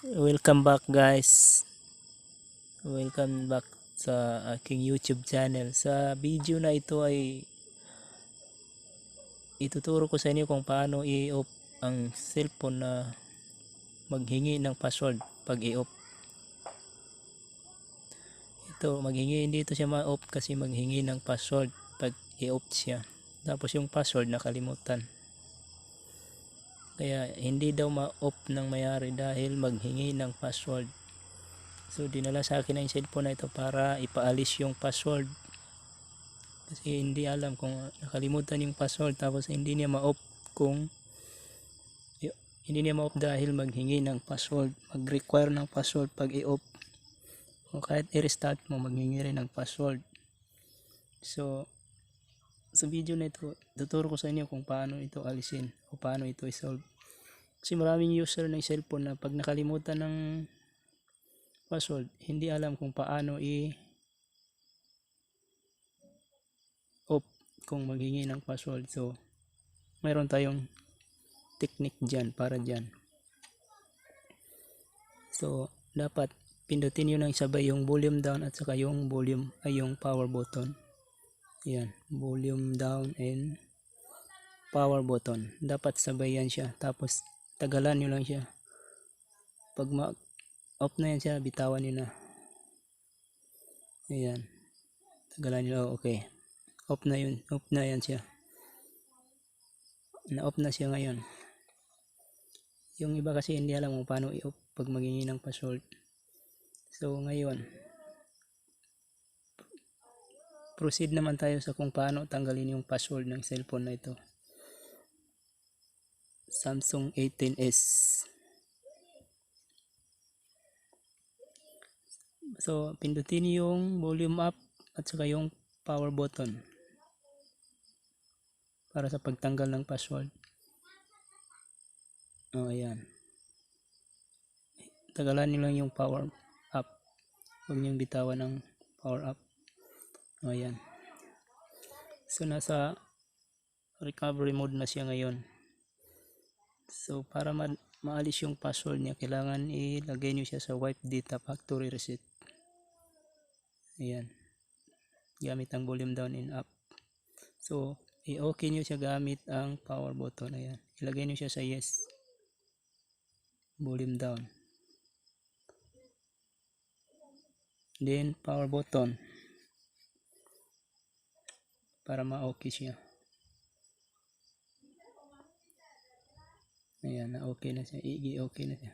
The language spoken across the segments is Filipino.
Welcome back guys. Welcome back sa aking YouTube channel. Sa video na ito ay ituturo ko sa inyo kung paano i-off ang cellphone na maghingi ng password pag i-off. Ito, maghingi hindi ito siya ma-off kasi maghingi ng password pag i-off siya. Tapos yung password nakalimutan. Kaya hindi daw ma-off ng mayari dahil maghingi ng password. So dinala sa akin ang cellphone na ito para ipaalis yung password. Kasi hindi alam kung nakalimutan yung password tapos hindi niya ma-off kung hindi niya ma-off dahil maghingi ng password. Mag-require ng password pag i-off. O kahit i-restart mo maghingi rin ng password. So sa video na ito, tuturo ko sa inyo kung paano ito alisin o paano ito i-solve. Kasi maraming user ng cellphone na pag nakalimutan ng password, hindi alam kung paano i off kung maghingi ng password. So, mayroon tayong technique dyan para dyan. So, dapat pindutin nyo ng sabay yung volume down at saka yung volume ay yung power button. Yan, volume down and power button. Dapat sabay yan siya. Tapos tagalan nyo lang siya. Pag ma off na yan siya, bitawan nyo na. Ayan. Tagalan nyo lang. Okay. Off na yun. Off na yan siya. Na-off na siya ngayon. Yung iba kasi hindi alam kung paano i-off pag magingi ng password. So ngayon, proceed naman tayo sa kung paano tanggalin yung password ng cellphone na ito. Samsung 18S. So, pindutin yung volume up at saka yung power button para sa pagtanggal ng password. Oh, ayan. Tagalan nyo lang yung power up. Huwag niyong bitawan ng power up. O, ayan. So, nasa recovery mode na siya ngayon. So, para ma maalis yung password niya, kailangan ilagay niyo siya sa wipe data factory reset. Ayan. Gamit ang volume down and up. So, i-okay niyo siya gamit ang power button. Ayan. Ilagay niyo siya sa yes. Volume down. Then, power button para ma-okay siya. Ayan, na okay na siya. Igi okay na siya.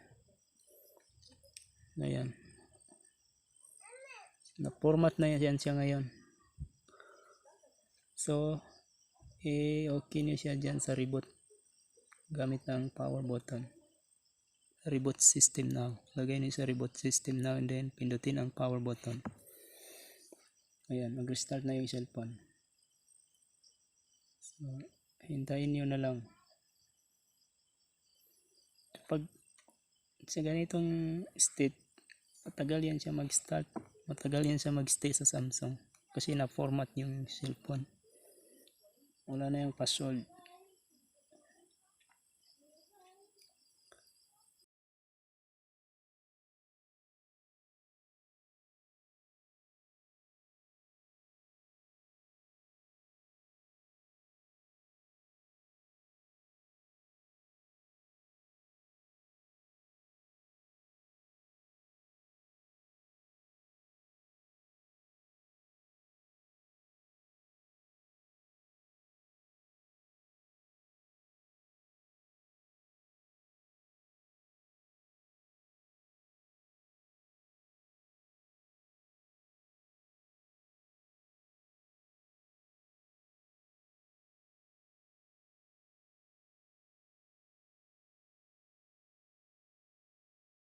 Ayan. Na-format na yan siya ngayon. So, i-okay niyo siya dyan sa reboot gamit ng power button. Reboot system now. Lagay niyo sa reboot system now and then pindutin ang power button. Ayan, mag-restart na yung cellphone. So, hintayin nyo na lang. Pag sa ganitong state, matagal yan siya mag-start. Matagal yan siya mag-stay sa Samsung. Kasi na-format yung cellphone. Wala na yung password.